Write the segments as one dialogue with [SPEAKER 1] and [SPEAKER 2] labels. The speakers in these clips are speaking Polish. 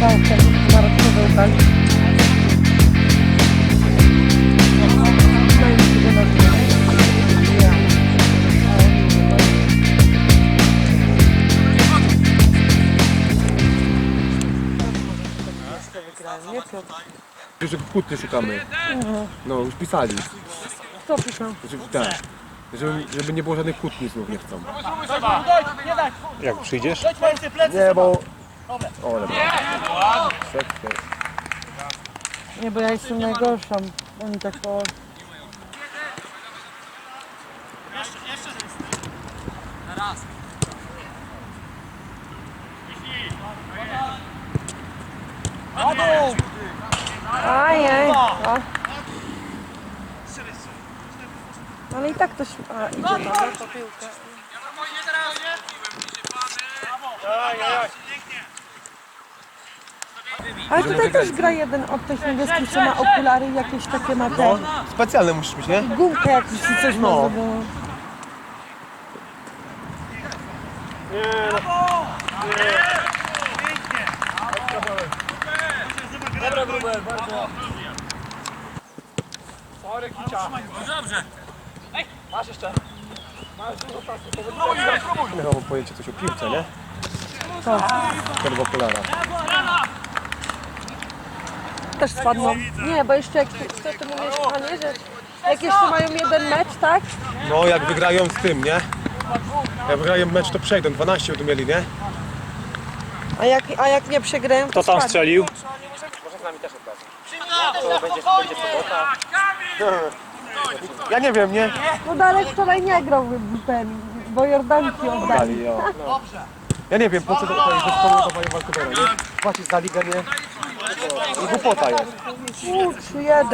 [SPEAKER 1] kawałkiem pomarańczowy ubrać. Jeszcze
[SPEAKER 2] kłótnie szukamy. No, już pisali.
[SPEAKER 1] Kto pisał?
[SPEAKER 2] Tak. Żeby, żeby nie było żadnych kłótni znów nie chcą.
[SPEAKER 3] Jak przyjdziesz?
[SPEAKER 2] Nie, bo... O, dobra. Sekcja.
[SPEAKER 1] Nie, bo ja jestem najgorsza. Oni tak po... Ajej. A. Ale i tak to się... A, idzie no to piłka. Ale tutaj też gra jeden od tych niebieskich, co ma okulary i jakieś takie ma te...
[SPEAKER 2] Specjalne musisz mieć, nie?
[SPEAKER 1] Gumkę jakieś czy coś
[SPEAKER 2] No.
[SPEAKER 1] może było.
[SPEAKER 2] Nie mam pojęcia coś o piłce, nie? Ten w okularach.
[SPEAKER 1] Też spadną. Nie, bo jeszcze jak co ty mówisz, kochanie, że jak jeszcze mają jeden mecz, tak?
[SPEAKER 2] No, jak wygrają z tym, nie? Jak wygrają mecz, to przejdą. 12 będą mieli, nie?
[SPEAKER 1] A jak, a jak nie przegrają, to
[SPEAKER 3] Kto tam
[SPEAKER 1] spadną.
[SPEAKER 3] strzelił?
[SPEAKER 2] Ja nie wiem, nie?
[SPEAKER 1] No Darek wczoraj nie grał ten, bo Jordanki oddali.
[SPEAKER 2] Dali, jo. Ja nie wiem, po co to to jest zespołu dawają Vancouver'a, nie? Płacić za ligę, nie? I głupota jest.
[SPEAKER 1] U, 3-1.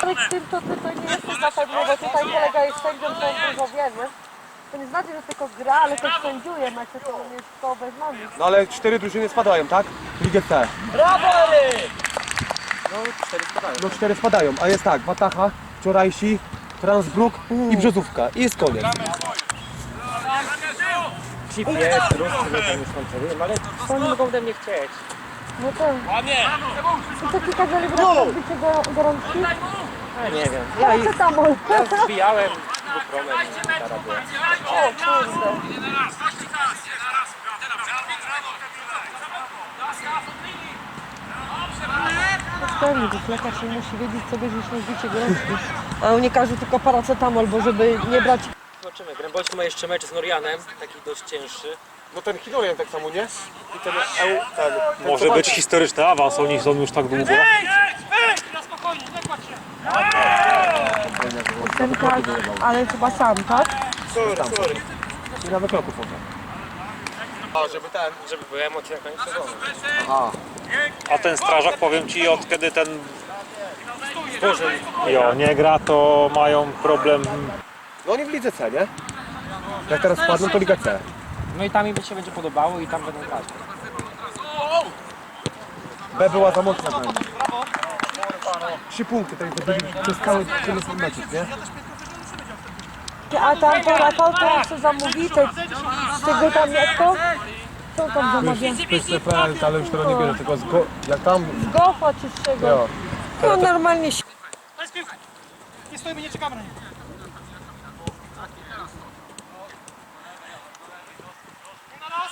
[SPEAKER 1] Darek, z tym to ty to nie jesteś na pewno, bo tutaj kolega jest sędzią, to on dużo wie, nie? To nie znaczy, że tylko gra, ale też sędziuje mecze, to on jest to bez nogi.
[SPEAKER 2] No ale cztery drużyny spadają, tak? Ligę C. No cztery spadają, a jest tak, Wataha, wczorajsi, Transbruk i Brzozówka. I jest koniec.
[SPEAKER 4] Chip jest, ruski, że tam już kontrolują, ale co oni mogą ode mnie chcieć?
[SPEAKER 1] No to... I co ci kazali brać odbicie go, gorączki?
[SPEAKER 4] Ja nie wiem. Ja ich
[SPEAKER 1] Paracetamol.
[SPEAKER 4] ja zbijałem bupromem i gitara była.
[SPEAKER 1] O kurde. Pewnie, to lekarz nie musi wiedzieć, co będziesz na zbicie gorączki. A nie każe tylko paracetamol, bo żeby nie brać...
[SPEAKER 4] Zobaczymy. Grębolski ma jeszcze mecz z Norianem, taki dość cięższy.
[SPEAKER 2] No ten Hidorian tak samo, nie? I ten EU, ten, ten
[SPEAKER 3] Może
[SPEAKER 2] co
[SPEAKER 3] być historyczny awans, oni są już tak długo.
[SPEAKER 1] Ten tak, ale chyba sam, tak?
[SPEAKER 2] I na wykroku potem. A, żeby ten...
[SPEAKER 4] Żeby były emocje na koniec sezonu.
[SPEAKER 2] Aha.
[SPEAKER 3] A ten strażak, powiem ci, od kiedy ten
[SPEAKER 4] Boże,
[SPEAKER 3] jo, nie gra, to mają problem.
[SPEAKER 2] No oni w Lidze C, nie? Jak teraz spadną, to Liga C.
[SPEAKER 4] no i tam im się będzie podobało i tam będą grać.
[SPEAKER 2] B była za mocna dla nich. Trzy punkty, tak zdobyli przez cały tyle meczów, nie?
[SPEAKER 1] A tam to Rafał to co zamówi, te, z tego tam jak to? Co tam zamawia?
[SPEAKER 2] To jest PPL, ale już teraz nie bierze, tylko z go, jak tam...
[SPEAKER 1] Z Gofa czy z czego? No normalnie się...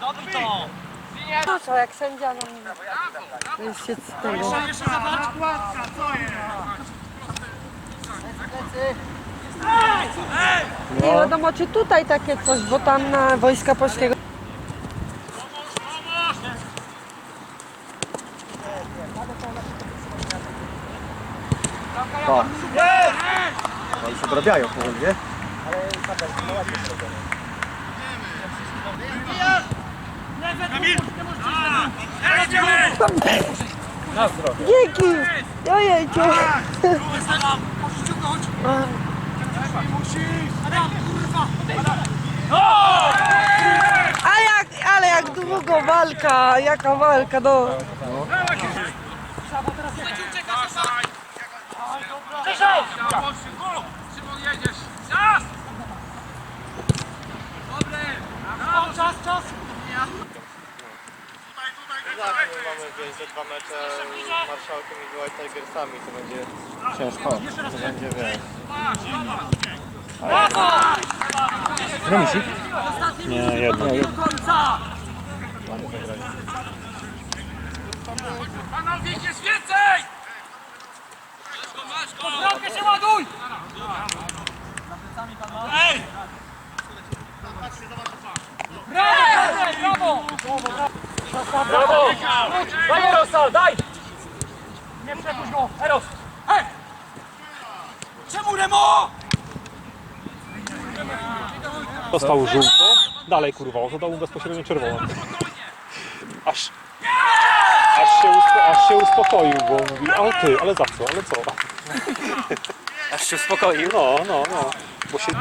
[SPEAKER 5] Dobrze to.
[SPEAKER 1] No co, jak sędzia. To jest się z tego...
[SPEAKER 5] Jeszcze zobacz, kładka, co jest?
[SPEAKER 1] Nie wiadomo czy tutaj takie coś, bo tam na Wojska Polskiego...
[SPEAKER 2] O. No już odrabiają, powiem, nie?
[SPEAKER 1] Dzięki! Ojejcie! A jak, ale jak długo walka, jaka walka, no.
[SPEAKER 4] Dwa mecze z Marszałkiem i White Tigersami, to będzie ciężko. To będzie, wiesz... Remisik?
[SPEAKER 3] Nie, jedno.
[SPEAKER 6] Bramkę się ładuj! Brawo! Brawo!
[SPEAKER 7] Brawo! Daj Erosa, daj!
[SPEAKER 6] Nie przepuść go! Eros! Hej! Czemu Remo?
[SPEAKER 3] Dostał żółto, dalej kurwa, to dał mu bezpośrednio czerwoną. Aż, aż, się uspo, aż się uspokoił, bo mówi, ale ty, ale za co, ale co?
[SPEAKER 7] Aż się uspokoił.
[SPEAKER 3] No, no, no. Bo się,